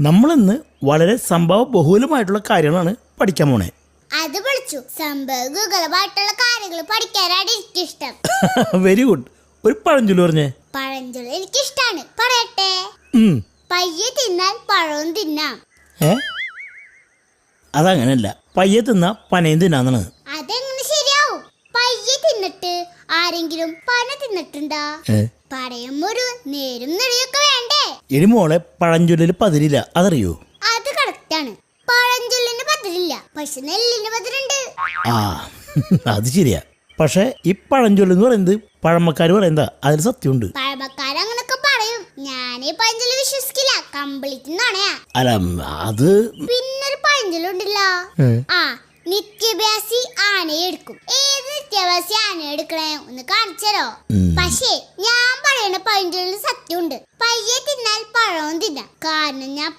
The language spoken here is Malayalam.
നമ്മളിന്ന് വളരെ സംഭവ ബഹുലമായിട്ടുള്ള കാര്യങ്ങളാണ് പഠിക്കാൻ പോണേ. അത് പഠിച്ചു. സംഭവമായിട്ടുള്ള കാര്യങ്ങൾ പഠിക്കാനാണ് എനിക്കിഷ്ടം. വെരി ഗുഡ് ഒരു പഴഞ്ചൊല്ലു പറഞ്ഞേ. പഴഞ്ചൊല്ലി എനിക്കിഷ്ടാണ്. പറയട്ടെ. പയ്യെ തിന്നാൽ പഴവും തിന്നാം. അതങ്ങനല്ല. പയ്യെ തിന്ന പനയും തിന്നാന്നാണ്. അതെങ്ങനെ ശരിയാവും? പയ്യെ തിന്നിട്ട് ആരെങ്കിലും പന തിന്നിട്ടുണ്ടോ? ഒരു നേരും നെടിയൊക്കെ വേണ്ടേ? എരുമോളെ മോളെ പഴഞ്ചൊല്ലിൽ പതിരില്ല. അതറിയോ? അത് കറക്റ്റ് ആണ്. പഴഞ്ചൊല്ലിന് പതിരില്ല. പക്ഷെ നെല്ലിന് പതിരുണ്ട്. ആ അത് ശരിയാ. പക്ഷെ ഈ പഴഞ്ചൊല്ലെന്ന് പറയുന്നത് പഴമക്കാര് പറയുന്നതാ. അതിൽ സത്യമുണ്ട്. പഴമക്കാർ അങ്ങനൊക്കെ പറയും. ഞാൻ ഈ പഴഞ്ചൊല്ലി വിശ്വസിക്കില്ല. കംപ്ലീറ്റ് നാണയാ. അല്ല അത് പിന്നൊരു പഴഞ്ചൊല്ലുണ്ടല്ലോ. ആ നിത്യഭ്യാസി ആനയെ എടുക്കും. നിത്യഭ്യാസി എടുക്കണേ. ഒന്ന് കാണിച്ചരോ പക്ഷേ ഞാൻ പറയുന്ന പഴഞ്ചൊല്ലിൽ സത്യമുണ്ട്. പയ്യെ തിന്നാൽ പഴവും തിന്നാം. കാരണം ഞാൻ